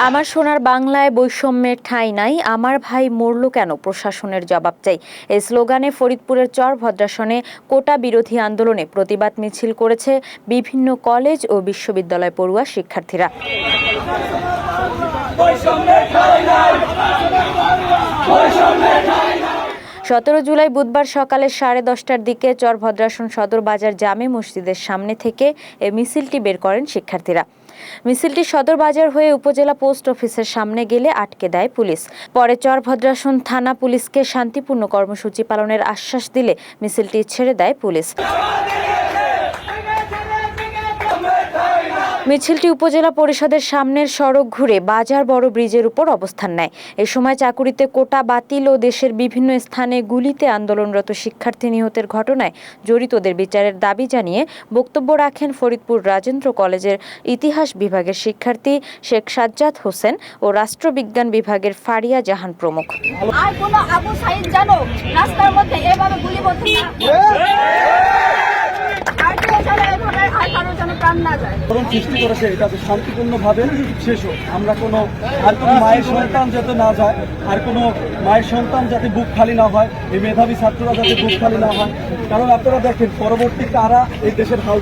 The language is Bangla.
আমার সোনার বাংলায় বৈষম্যের ঠাঁই নাই। আমার ভাই মরল কেন? প্রশাসনের জবাব চাই। এই স্লোগানে ফরিদপুরের চর ভদ্রাসনে কোটা বিরোধী আন্দোলনে প্রতিবাদ মিছিল করেছে বিভিন্ন কলেজ ও বিশ্ববিদ্যালয় পড়ুয়া শিক্ষার্থীরা। সতেরো জুলাই বুধবার সকালে সাড়ে দশটার দিকে চরভদ্রাসন সদর বাজার জামে মসজিদের সামনে থেকে এ মিছিলটি বের করেন শিক্ষার্থীরা। মিছিলটি সদর বাজার হয়ে উপজেলা পোস্ট অফিসের সামনে গেলে আটকে দেয় পুলিশ। পরে চরভদ্রাসন থানা পুলিশকে শান্তিপূর্ণ কর্মসূচি পালনের আশ্বাস দিলে মিছিলটি ছেড়ে দেয় পুলিশ। মিছিলটি উপজেলা পরিষদের সামনের সড়ক ঘুরে বাজার বড় ব্রিজের উপর অবস্থান নেয়। এ সময় চাকুরিতে কোটা বাতিল ও দেশের বিভিন্ন স্থানে গুলিতে আন্দোলনরত শিক্ষার্থী নিহতের ঘটনায় জড়িতদের বিচারের দাবি জানিয়ে বক্তব্য রাখেন ফরিদপুর রাজেন্দ্র কলেজের ইতিহাস বিভাগের শিক্ষার্থী শেখ সাজ্জাদ হোসেন ও রাষ্ট্রবিজ্ঞান বিভাগের ফারিয়া জাহান প্রমুখ। আর কোনো আবু সাইদ জানো রাস্তার মধ্যে এভাবে গুলি না। সৃষ্টি করেছে এটা শান্তিপূর্ণভাবে শেষ হোক। আমরা কোনো, আর কোনো মায়ের সন্তান যাতে না আর কোনো মায়ের সন্তান যাতে না হয়, এই মেধাবী ছাত্ররা যাতে না হয়। কারণ আপনারা দেখেন পরবর্তী তারা এই দেশের হাল